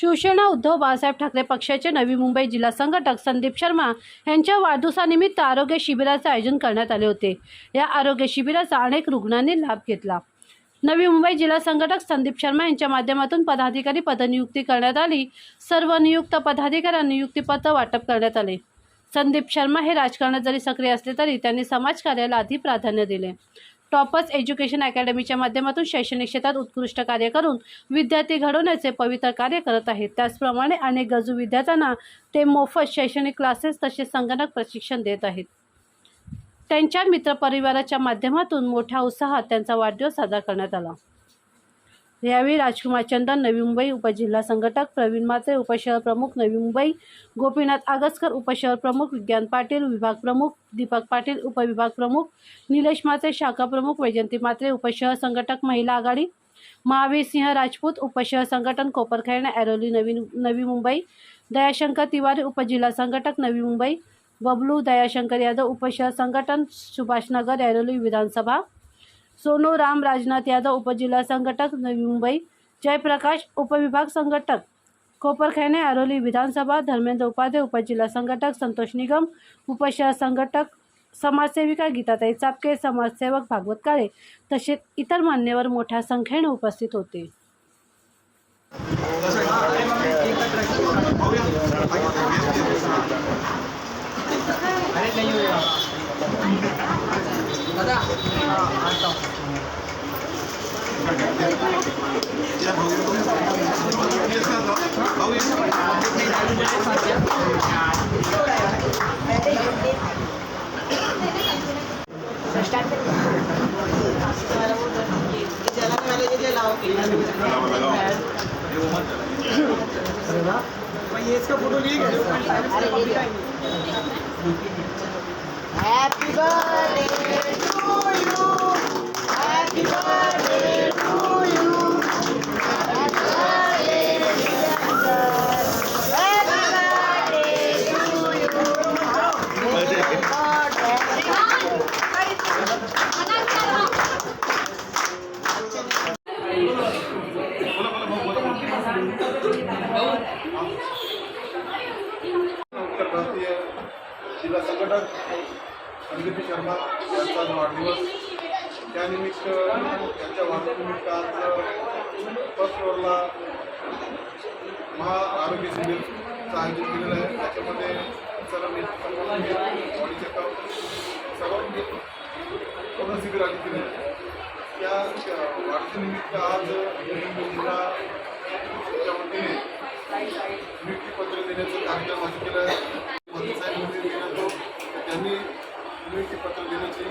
शिवसेना उद्धव बाळासाहेब ठाकरे पक्षाचे नवी मुंबई जिल्हा संघटक संदीप शर्मा यांच्या वाढदिवसानिमित्त आरोग्य शिबिराचे आयोजन करण्यात आले होते. या आरोग्य शिबिराचा अनेक रुग्णांनी लाभ घेतला. नवी मुंबई जिल्हा संघटक संदीप शर्मा यांच्या माध्यमातून पदाधिकारी पदनियुक्ती करण्यात आली. सर्व नियुक्त पदाधिकाऱ्यांना नियुक्तीपत्र वाटप करण्यात आले. संदीप शर्मा हे राजकारणात जरी सक्रिय असले तरी त्यांनी समाजकार्याला आधी प्राधान्य दिले. टॉपर्स एज्युकेशन अकॅडमीच्या माध्यमातून शैक्षणिक क्षेत्रात उत्कृष्ट कार्य करून विद्यार्थी घडवण्याचे पवित्र कार्य करत आहेत. त्याचप्रमाणे अनेक गरजू विद्यार्थ्यांना ते मोफत शैक्षणिक क्लासेस तसेच संगणक प्रशिक्षण देत आहेत. त्यांच्या मित्रपरिवाराच्या माध्यमातून मोठ्या उत्साहात त्यांचा वाढदिवस साजरा करण्यात आला. यावेळी राजकुमार चंदन नवी मुंबई उपजिल्हा संघटक प्रवीण मात्रे उपशहर प्रमुख नवी मुंबई गोपीनाथ आगसकर उपशहर प्रमुख विज्ञान पाटील विभाग प्रमुख दीपक पाटील उपविभाग प्रमुख निलेश मात्रे शाखा प्रमुख वैजंती मात्रे उपशहर संघटक महिला आघाडी महावीर सिंह राजपूत उपशहर संघटन कोपरखैरणे ऐरोली नवी नवी मुंबई दयाशंकर तिवारी उपजिल्हा संघटक नवी मुंबई बबलू दयाशंकर यादव उपशहर संघटन सुभाषनगर ऐरोली विधानसभा सोनू राम राजनाथ यादव उपजिल्हा संघटक नवी मुंबई. जयप्रकाश उपविभाग संघटक. कोपरखैने आरोली विधानसभा धर्मेंद्र उपाध्याय उपजिल्हा संघटक संतोष निगम उपशहर संघटक समाजसेविका गीताताई चापके समाजसेवक भागवत काळे तसेच इतर मान्यवर मोठ्या संख्येने उपस्थित होते. Happy birthday to you. त्यानिमित्त त्यांच्या वाढदिवसानिमित्त आज फर्स्ट फ्लोअरला महाआरोग्य शिबिरचं आयोजन केलेलं आहे. त्याच्यामध्ये सर्व बॉडी चेकअप सर्वांनी पूर्ण शिबिर आयोजित केले त्या वाढदिवसानिमित्त आज जिल्हा च्या वतीने नियुक्तीपत्र देण्याचं कार्यक्रम आज केलं आहे. साहेब म्हणजे त्यांनी नियुक्तीपत्र देण्याची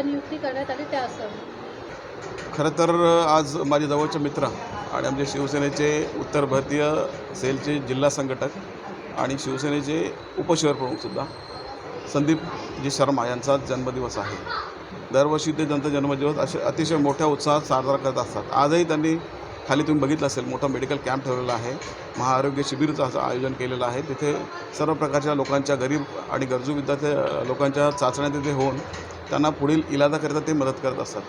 पदनियुक्ती करण्यात आली त्या असं. खरं तर आज माझे जवळचे मित्र आणि आमचे शिवसेनेचे उत्तर भारतीय सेलचे जिल्हा संघटक आणि शिवसेनेचे उपशहर प्रमुखसुद्धा संदीपजी शर्मा यांचा जन्मदिवस आहे. दरवर्षी ते त्यांचा जन्मदिवस असे अतिशय मोठ्या उत्साहात साजरा करत असतात. आजही त्यांनी खाली तुम्ही बघितलं असेल मोठा मेडिकल कॅम्प ठेवलेला आहे. महाआरोग्य शिबिरचं असं आयोजन केलेलं आहे. तिथे सर्व प्रकारच्या लोकांच्या गरीब आणि गरजू विद्यार्थी लोकांच्या चाचण्या तिथे होऊन त्यांना पुढील इलाजाकरिता ते मदत करत असतात.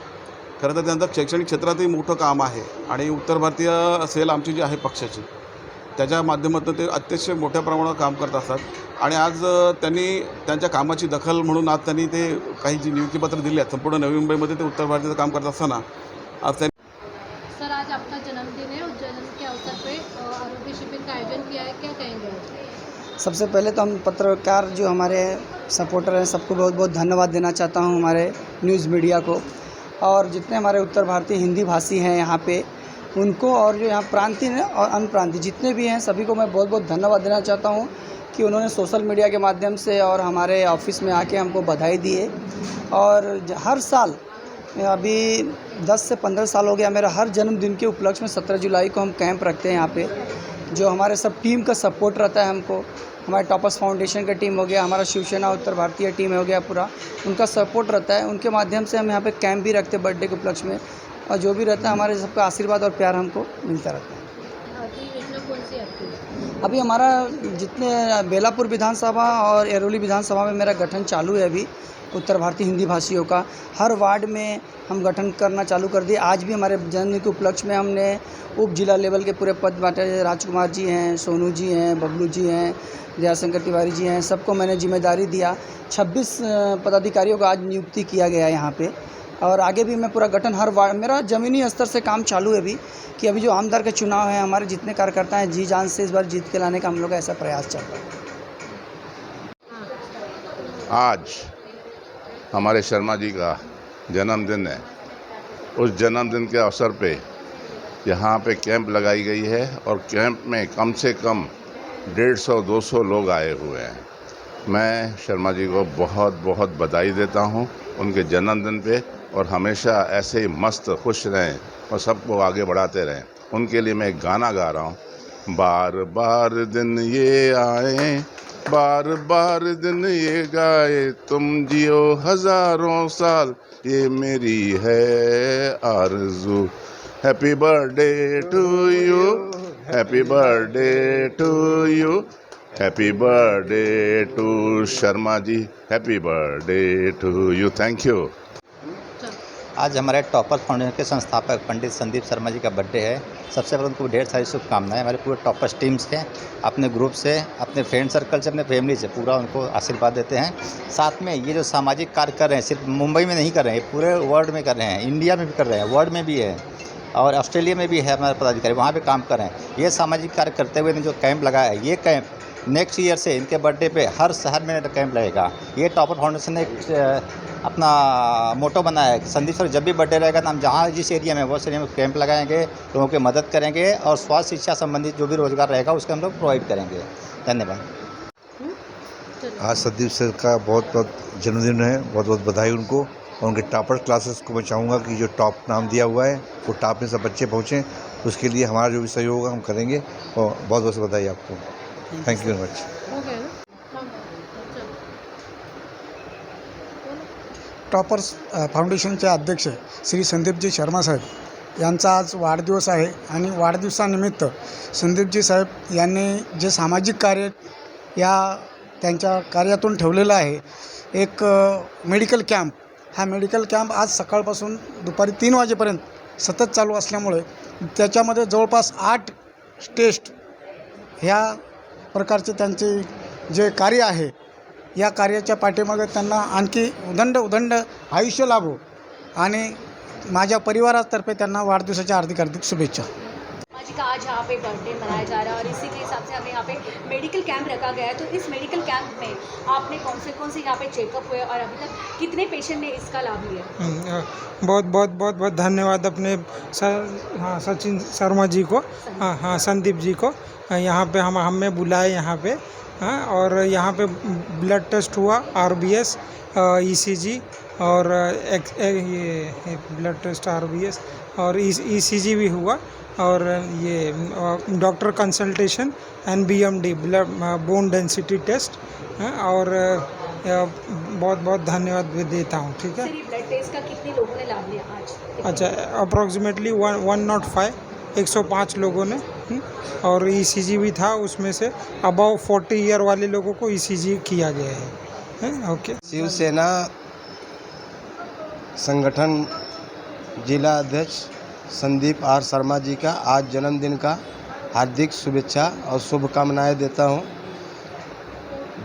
खरं तर त्यांचं शैक्षणिक क्षेत्रातही मोठं काम आहे आणि उत्तर भारतीय सेल आमची जी आहे पक्षाची त्याच्या माध्यमातून ते अतिशय मोठ्या प्रमाणावर काम करत असतात. आणि आज त्यांनी त्यांच्या कामाची दखल म्हणून आज त्यांनी ते काही जी नियुक्तीपत्र दिली आहेत संपूर्ण नवी मुंबईमध्ये ते उत्तर भारतीचं काम करत असताना आज त्यांनी सर आज आपका जन्मदिन है उस जन्म के अवसर पे आरोग्य शिविर का आयोजन किया है? क्या कहेंगे सबसे पहले तो हम पत्रकार जो हमारे सपोर्टर हैं, सबको बहुत बहुत धन्यवाद देना चाहता हूँ हमारे न्यूज़ मीडिया को। और जितने हमारे उत्तर भारतीय हिंदी भाषी हैं यहाँ पे, उनको और जो यहाँ प्रांतीय और अनप्रांतीय, जितने भी हैं, सभी को मैं बहुत बहुत धन्यवाद देना चाहता हूँ कि उन्होंने सोशल मीडिया के माध्यम से और हमारे ऑफ़िस में आके हमको बधाई दिए और हर साल, अभी 10 से 15 साल हो गया, मेरा हर जन्मदिन के उपलक्ष्य में 17 जुलाई को हम कैंप रखते हैं यहाँ पे। जो हमारे सब टीम का सपोर्ट रहता है हमको। हमारे टॉपर्स फाउंडेशन का टीम हो गया हमारा शिवसेना उत्तर भारतीय टीम हो गया पूरा। उनका सपोर्ट रहता है। उनके माध्यम से हम यहाँ पे कैंप भी रखते हैं बर्थडे के उपलक्ष्य में। और जो भी रहता है हमारे सबका आशीर्वाद और प्यार हमको मिलता रहता है? अभी हमारा जितने बेलापुर विधानसभा और एरोली विधानसभा में मेरा गठन चालू है अभी। उत्तर भारतीय हिंदी भाषियों का। हर वार्ड में हम गठन करना चालू कर दिए। आज भी हमारे जन्म के उपलक्ष्य में हमने उप जिला लेवल के पूरे पद बांटे। राजकुमार जी हैं, सोनू जी हैं, बबलू जी हैं, दयाशंकर तिवारी जी हैं, सबको मैंने ज़िम्मेदारी दिया। 26 पदाधिकारियों का आज नियुक्ति किया गया है यहाँ पे। और आगे भी मैं पूरा गठन हर वार्ड, मेरा ज़मीनी स्तर से काम चालू है अभी, कि अभी जो आमदार का चुनाव है, हमारे जितने कार्यकर्ता हैं, जी जान से इस बार जीत के लाने का हम लोग का ऐसा प्रयास चल रहा है। आज हमारे शर्मा जी का जन्मदिन है। उस जन्मदिन के अवसर पे यहाँ पे कैंप लगाई गई है और कैंप में कम से कम डेढ़ सौ, दो सौ लोग आए हुए हैं। मैं शर्मा जी को बहुत बहुत बधाई देता हूँ उनके जन्मदिन पे और हमेशा ऐसे ही मस्त, खुश रहें और सबको आगे बढ़ाते रहें। उनके लिए मैं एक गाना गा रहा हूँ। बार बार दिन ये आए बार बार दिन ये गाए, तुम जियो हज़ारों साल, ये मेरी है आरज़ू। Happy birthday to you happy birthday to you happy birthday to Sharma ji happy birthday to you thank you आज हमारे टॉपर फाउंडेशन के संस्थापक पंडित संदीप शर्मा जी का बर्थडे है। सबसे पहले उनको ढेर सारी शुभकामनाएँ। हमारे पूरे टॉपर्स टीम से अपने ग्रुप से, अपने फ्रेंड सर्कल से, अपने फैमिली से पूरा उनको आशीर्वाद देते हैं। साथ में ये जो सामाजिक कार्य कर रहे हैं, सिर्फ़ मुंबई में नहीं कर रहे हैं, पूरे वर्ल्ड में कर रहे हैं इंडिया में भी कर रहे हैं वर्ल्ड में भी है, और ऑस्ट्रेलिया में भी है हमारे पदाधिकारी, वहाँ पर काम कर रहे हैं। ये सामाजिक कार्य करते हुए जो कैंप लगाया है, ये कैंप नेक्स्ट ईयर से इनके बर्थडे पे हर शहर में कैंप लगेगा। ये टॉपर फाउंडेशन एक अपना मोटो बनाया है कि संदीप सर जब भी बर्थडे रहेगा तो हम जहाँ जिस एरिया में वो उस एरिया में कैंप लगाएँगे लोगों की मदद करेंगे और स्वास्थ्य शिक्षा संबंधित जो भी रोज़गार रहेगा उसके हम लोग प्रोवाइड करेंगे। धन्यवाद। आज संदीप सर का बहुत बहुत जन्मदिन है बहुत बहुत बधाई उनको और उनके टॉपर क्लासेस को मैं चाहूँगा कि जो टॉप नाम दिया हुआ है वो टॉप में सब बच्चे पहुँचें उसके लिए हमारा जो भी सहयोग होगा हम करेंगे और बहुत बहुत बधाई आपको। Thank you very much toppers फाउंडेशनचे अध्यक्ष श्री संदीपजी शर्मा साहेब यांचा आज वाढदिवस आहे आणि वाढदिवसानिमित्त संदीपजी साहेब यांनी जे सामाजिक कार्य या त्यांच्या कार्यातून ठेवलेलं आहे एक मेडिकल कॅम्प. हा मेडिकल कॅम्प आज सकाळपासून दुपारी तीन वाजेपर्यंत सतत चालू असल्यामुळे त्याच्यामध्ये जवळपास आठ टेस्ट ह्या प्रकारचे त्यांचे जे कार्य आहे या कार्याच्या पाठीमागे त्यांना आणखी उदंड उदंड आयुष्य लाभो. आणि माझ्या परिवारातर्फे त्यांना वाढदिवसाच्या हार्दिक हार्दिक शुभेच्छा. जी का आज यहाँ पे बर्थडे मनाया जा रहा है? और इसी के हिसाब से हमें यहाँ पे मेडिकल कैंप रखा गया है। तो इस मेडिकल कैंप में आपने कौन से कौन से यहाँ पे चेकअप हुए और अभी तक कितने पेशेंट ने इसका लाभ लिया? हम्म, बहुत बहुत बहुत बहुत धन्यवाद अपने सर हाँ सचिन शर्मा जी को। हाँ हाँ संदीप जी को। यहाँ पे हम हमें बुलाए यहाँ पे। हाँ और यहाँ पे blood test R B S E C G जी और एक्स ए- ये blood test R B S और ई सी जी भी हुआ और ये doctor consultation N B M D blood bone density test हाँ, और बहुत बहुत धन्यवाद भी देता हूँ ठीक है? ब्लड टेस्ट का कितने लोगों ने लाभ लिया आज? अच्छा approximately one one nought five एक सौ पाँच लोगों ने हम्म, और ईसीजी भी था उसमें से अबाव फोर्टी ईयर वाले लोगों को ईसीजी किया गया है। हैं? ओके शिवसेना संगठन जिला अध्यक्ष संदीप आर शर्मा जी का आज जन्मदिन का हार्दिक शुभेच्छा और शुभकामनाएँ देता हूँ।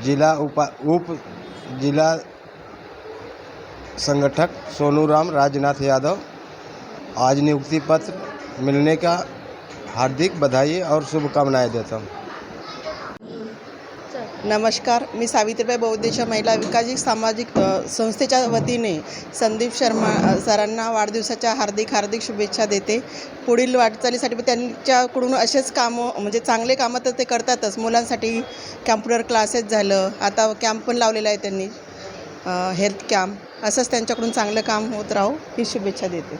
जिला उपा उप जिला संगठक सोनू राम राजनाथ यादव आज नियुक्ति पत्र मिलने का हार्दिक बधाई और शुभकामनाएं देता हूँ। नमस्कार मी सावित्रीबाई बौद्धेच्या महिला विकासिक सामाजिक संस्थेच्या वतीने संदीप शर्मा सरांना वाढदिवसाच्या हार्दिक हार्दिक शुभेच्छा देते. पुढील वाटचालीसाठी त्यांच्याकडून असेच कामं म्हणजे चांगले कामं तर ते करतातच. मुलांसाठी कॅम्प्युटर क्लासेस झालं आता कॅम्प पण लावलेला आहे त्यांनी हेल्थ कॅम्प. असंच त्यांच्याकडून चांगलं काम होत राहो ही शुभेच्छा देते.